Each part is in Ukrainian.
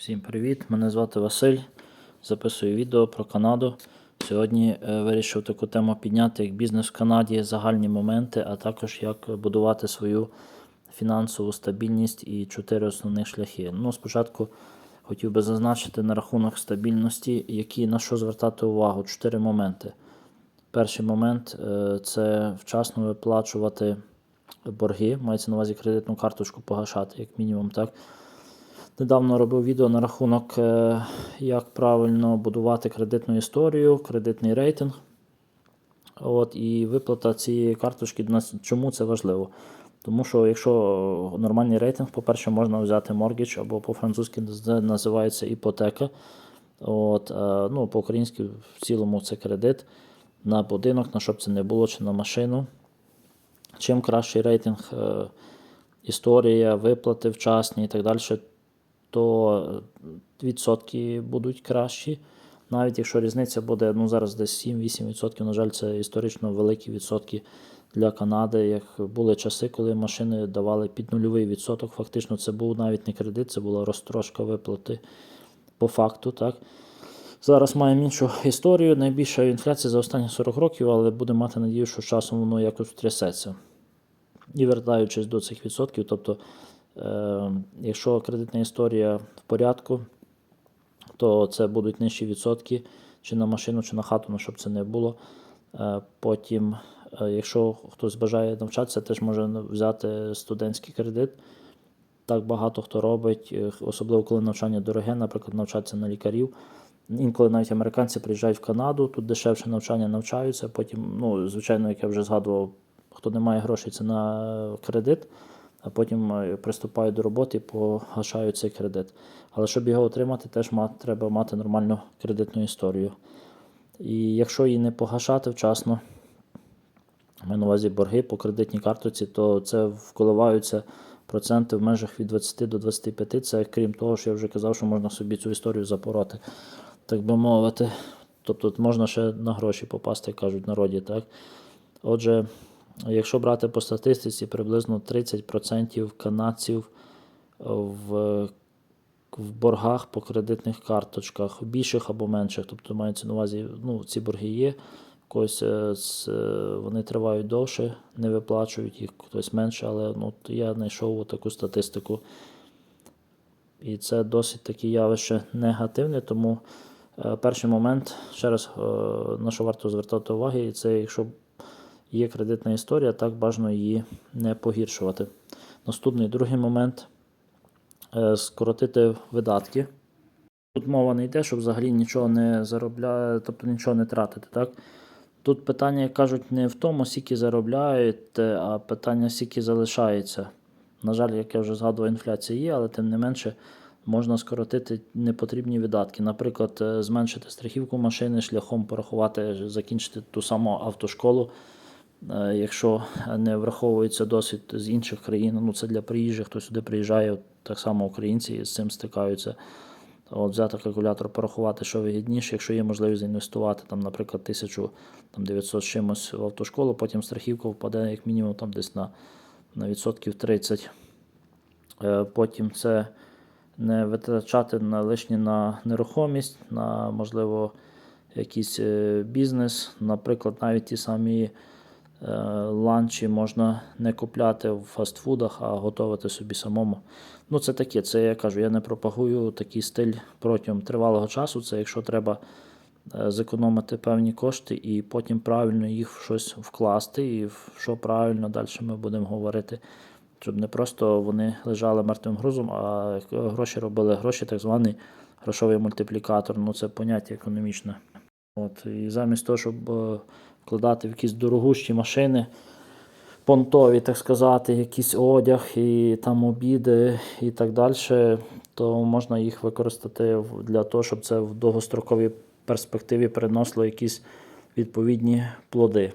Всім привіт! Мене звати Василь. Записую відео про Канаду. Сьогодні е, вирішив таку тему підняти, як бізнес в Канаді, загальні моменти, а також як будувати свою фінансову стабільність і чотири основних шляхи. Ну, спочатку хотів би зазначити на рахунок стабільності, які на що звертати увагу. Чотири моменти. Перший момент е, це вчасно виплачувати борги, мається на увазі кредитну карточку погашати, як мінімум, так. Недавно робив відео на рахунок, е, як правильно будувати кредитну історію, кредитний рейтинг. От, І виплата цієї карточки чому це важливо? Тому що якщо нормальний рейтинг, по-перше, можна взяти моргідж, або по-французьки називається іпотека. От, е, ну, По-українськи в цілому це кредит на будинок, на щоб це не було, чи на машину. Чим кращий рейтинг, е, історія, виплати вчасні і так далі, то відсотки будуть кращі. Навіть якщо різниця буде ну, зараз десь 7-8%, на жаль, це історично великі відсотки для Канади. Як були часи, коли машини давали під нульовий відсоток, фактично це був навіть не кредит, це була розтрошка виплати по факту. так. Зараз маємо іншу історію. Найбільша інфляція за останні 40 років, але будемо мати надію, що часом воно якось втрясеться. І вертаючись до цих відсотків, тобто, е, якщо кредитна історія в порядку, то це будуть нижчі відсотки чи на машину, чи на хату, ну, щоб це не було. Е, потім, е, якщо хтось бажає навчатися, теж може взяти студентський кредит. Так багато хто робить, е, особливо коли навчання дороге, наприклад, навчатися на лікарів. Інколи навіть американці приїжджають в Канаду, тут дешевше навчання навчаються. Потім, ну, звичайно, як я вже згадував, хто не має грошей, це на кредит, а потім е, приступають до роботи і погашають цей кредит. Але щоб його отримати, теж треба мати нормальну кредитну історію. І якщо її не погашати вчасно, маю на увазі борги по кредитній картоці, то це вколиваються проценти в межах від 20 до 25. Це крім того, що я вже казав, що можна собі цю історію запороти, так би мовити. Тобто можна ще на гроші попасти, кажуть народі. так. Отже, якщо брати по статистиці, приблизно 30% канадців в в боргах по кредитних карточках, більших або менших. Тобто мається на увазі, ну, ці борги є, когось е, е, вони тривають довше, не виплачують їх, хтось менше, але ну, я знайшов таку статистику. І це досить таке явище негативне, тому е, перший момент, ще раз е, на що варто звертати увагу, і це якщо є кредитна історія, так бажано її не погіршувати. Наступний другий момент е, скоротити видатки. Тут мова не йде, щоб взагалі нічого не заробляє, тобто нічого не тратити. так? Тут питання, як кажуть, не в тому, скільки заробляєте, а питання, скільки залишається. На жаль, як я вже згадував, інфляція є, але тим не менше можна скоротити непотрібні видатки. Наприклад, е, зменшити страхівку машини шляхом порахувати, закінчити ту саму автошколу. Е, Якщо не враховується досвід з інших країн, ну це для приїжджих, хто сюди приїжджає, так само українці з цим стикаються. От Взяти калькулятор, порахувати, що вигідніше, якщо є можливість інвестувати, там, наприклад, 1900 з чимось в автошколу, потім страхівка впаде як мінімум там десь на на відсотків 30. Е, Потім це не витрачати на лишні на нерухомість, на, можливо, якийсь е, бізнес. Наприклад, навіть ті самі ланчі можна не купляти в фастфудах, а готувати собі самому. Ну, це таке, це я кажу, я не пропагую такий стиль протягом тривалого часу. Це якщо треба е, зекономити певні кошти і потім правильно їх в щось вкласти, і в що правильно далі ми будемо говорити. Щоб не просто вони лежали мертвим грузом, а гроші робили гроші, так званий грошовий мультиплікатор. Ну це поняття економічне. От, І замість того, щоб е, вкладати в якісь дорогущі машини, понтові, так сказати, якийсь одяг і там обіди і так далі, то можна їх використати для того, щоб це в довгостроковій перспективі приносило якісь відповідні плоди.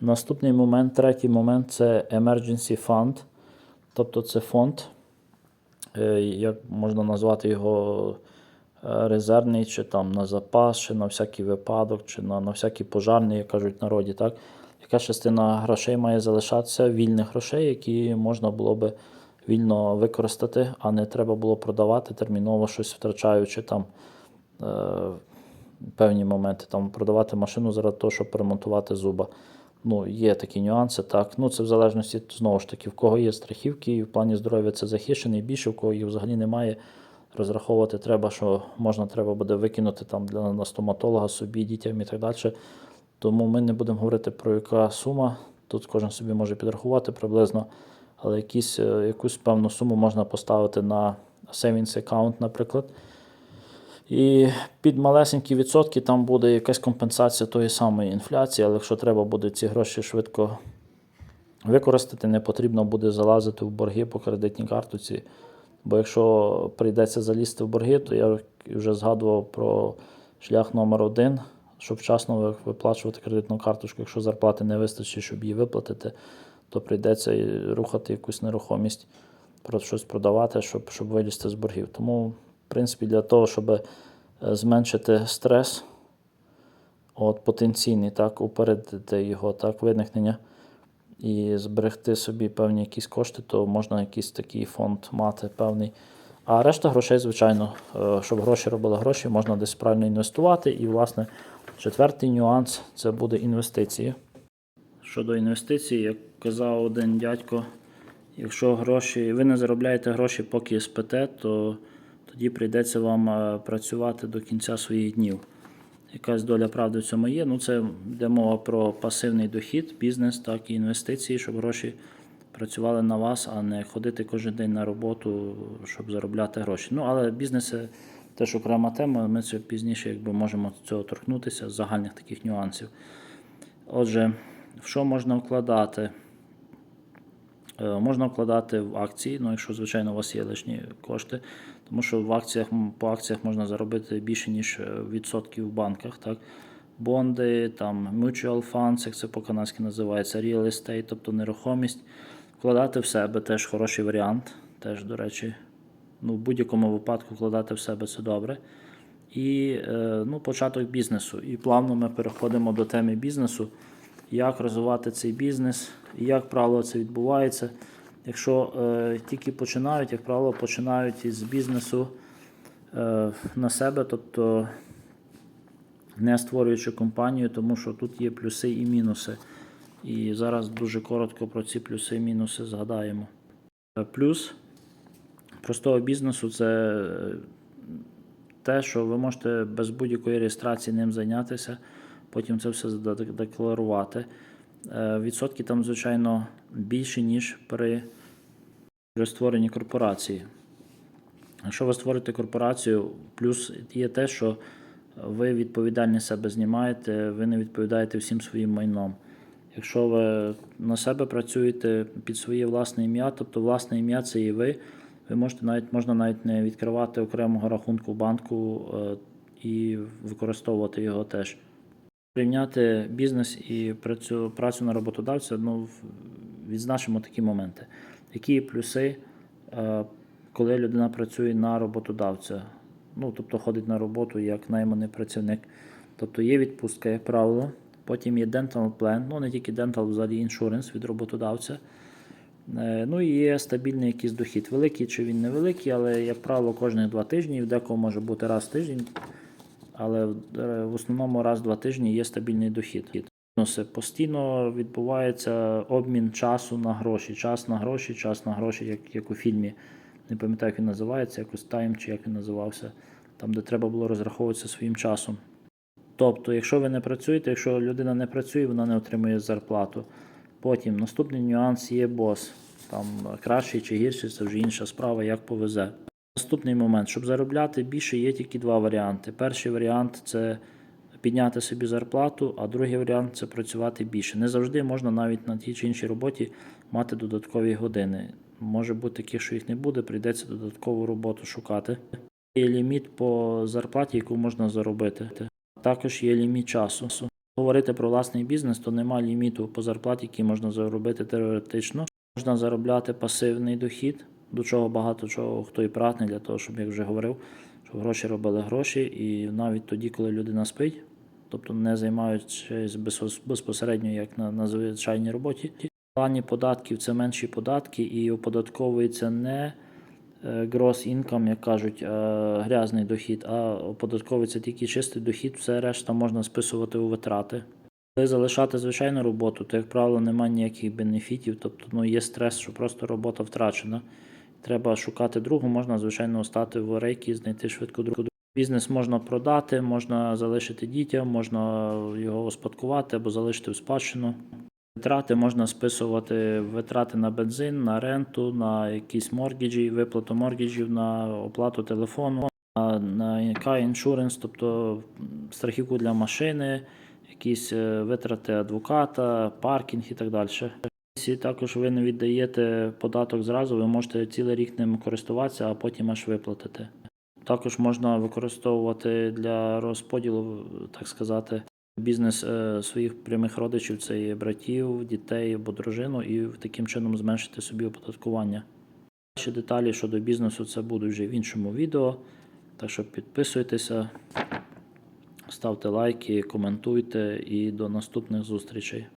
Наступний момент, третій момент це emergency fund, тобто це фонд, е, як можна назвати його резервний, чи там на запас, чи на всякий випадок, чи на, на всякий пожарний, як кажуть народі. Так? Яка частина грошей має залишатися, вільних грошей, які можна було би вільно використати, а не треба було продавати терміново щось втрачаючи там е, певні моменти, там продавати машину заради того, щоб перемонтувати зуба. Ну, є такі нюанси, так. Ну, це в залежності, знову ж таки, в кого є страхівки, і в плані здоров'я це захищений, більше, в кого їх взагалі немає. Розраховувати треба, що можна треба буде викинути там для на стоматолога собі, дітям і так далі. Тому ми не будемо говорити про яка сума. Тут кожен собі може підрахувати приблизно, але якісь, е, якусь певну суму можна поставити на savings account, наприклад. І під малесенькі відсотки там буде якась компенсація тої самої інфляції, але якщо треба буде ці гроші швидко використати, не потрібно буде залазити в борги по кредитній картоці. Бо якщо прийдеться залізти в борги, то я вже згадував про шлях номер один, щоб вчасно виплачувати кредитну карточку. Якщо зарплати не вистачить, щоб її виплатити, то прийдеться рухати якусь нерухомість, щось продавати, щоб, щоб вилізти з боргів. Тому, в принципі, для того, щоб е, зменшити стрес, от, потенційний, так, упередити його так, виникнення і зберегти собі певні якісь кошти, то можна якийсь такий фонд мати певний. А решта грошей, звичайно, е, щоб гроші робили гроші, можна десь правильно інвестувати. І, власне, четвертий нюанс це буде інвестиції. Щодо інвестицій, як казав один дядько, якщо гроші, ви не заробляєте гроші, поки спите, то тоді прийдеться вам е, працювати до кінця своїх днів. Якась доля правди в цьому є. Ну, це йде мова про пасивний дохід, бізнес, так і інвестиції, щоб гроші працювали на вас, а не ходити кожен день на роботу, щоб заробляти гроші. Ну, але бізнес це теж окрема тема. Ми це пізніше якби можемо цього торкнутися з загальних таких нюансів. Отже, в що можна вкладати? Е, Можна вкладати в акції, ну якщо, звичайно, у вас є лишні кошти, тому що в акціях, по акціях можна заробити більше, ніж е, відсотків в банках. Так? Бонди, там, mutual funds, як це по-канадськи називається, real estate, тобто нерухомість. Вкладати в себе теж хороший варіант. Теж, до речі, ну, в будь-якому випадку вкладати в себе це добре. І е, ну, початок бізнесу. І плавно ми переходимо до теми бізнесу як розвивати цей бізнес, як правило це відбувається. Якщо е, тільки починають, як правило, починають із бізнесу е, на себе, тобто не створюючи компанію, тому що тут є плюси і мінуси. І зараз дуже коротко про ці плюси і мінуси згадаємо. Е, Плюс простого бізнесу це е, те, що ви можете без будь-якої реєстрації ним зайнятися, потім це все задек- декларувати. Е, Відсотки там, звичайно, більші, ніж при, створенні корпорації. Якщо ви створите корпорацію, плюс є те, що ви відповідальність себе знімаєте, ви не відповідаєте всім своїм майном. Якщо ви на себе працюєте під своє власне ім'я, тобто власне ім'я це і ви, ви можете навіть можна навіть не відкривати окремого рахунку банку е, і використовувати його теж. Порівняти бізнес і працю, працю на роботодавця, ну, відзначимо такі моменти. Які плюси, е, коли людина працює на роботодавця? Ну, тобто ходить на роботу як найманий працівник. Тобто є відпустка, як правило. Потім є dental plan, ну не тільки dental, взагалі іншуренс від роботодавця. Е, Ну і є стабільний якийсь дохід. Великий чи він невеликий, але, як правило, кожних два тижні, в декого може бути раз в тиждень, але е, в основному раз в два тижні є стабільний дохід. Постійно відбувається обмін часу на гроші. Час на гроші, час на гроші, як, як у фільмі. Не пам'ятаю, як він називається, якось тайм чи як він називався, там, де треба було розраховуватися своїм часом. Тобто, якщо ви не працюєте, якщо людина не працює, вона не отримує зарплату. Потім наступний нюанс є бос. Там е, кращий чи гірший, це вже інша справа, як повезе. Наступний момент, щоб заробляти більше, є тільки два варіанти. Перший варіант це підняти собі зарплату, а другий варіант це працювати більше. Не завжди можна навіть на тій чи іншій роботі мати додаткові години. Може бути таке, що їх не буде, прийдеться додаткову роботу шукати. Є ліміт по зарплаті, яку можна заробити. Також є ліміт часу. Говорити про власний бізнес, то немає ліміту по зарплаті, який можна заробити теоретично. Можна заробляти пасивний дохід, до чого багато чого хто і прагне для того, щоб, як вже говорив, щоб гроші робили гроші, і навіть тоді, коли людина спить, тобто не займаючись безпосередньо як на, на звичайній роботі, плані податків це менші податки і оподатковується не е, gross income, як кажуть, е, грязний дохід, а оподатковується тільки чистий дохід, все решта можна списувати у витрати. Коли залишати звичайну роботу, то, як правило, немає ніяких бенефітів, тобто ну, є стрес, що просто робота втрачена. Треба шукати другу, можна, звичайно, стати в рейки, знайти швидко другу. Бізнес можна продати, можна залишити дітям, можна його успадкувати або залишити в спадщину. Витрати можна списувати витрати на бензин, на ренту, на якісь моргіджі, виплату моргіджів, на оплату телефону, на, car insurance, тобто страхівку для машини, якісь е, витрати адвоката, паркінг і так далі. Якщо також ви не віддаєте податок зразу, ви можете цілий рік ним користуватися, а потім аж виплатити. Також можна використовувати для розподілу, так сказати, бізнес е, своїх прямих родичів, це є братів, дітей або дружину, і таким чином зменшити собі оподаткування. Ще деталі щодо бізнесу це будуть вже в іншому відео. Так що підписуйтеся, ставте лайки, коментуйте і до наступних зустрічей.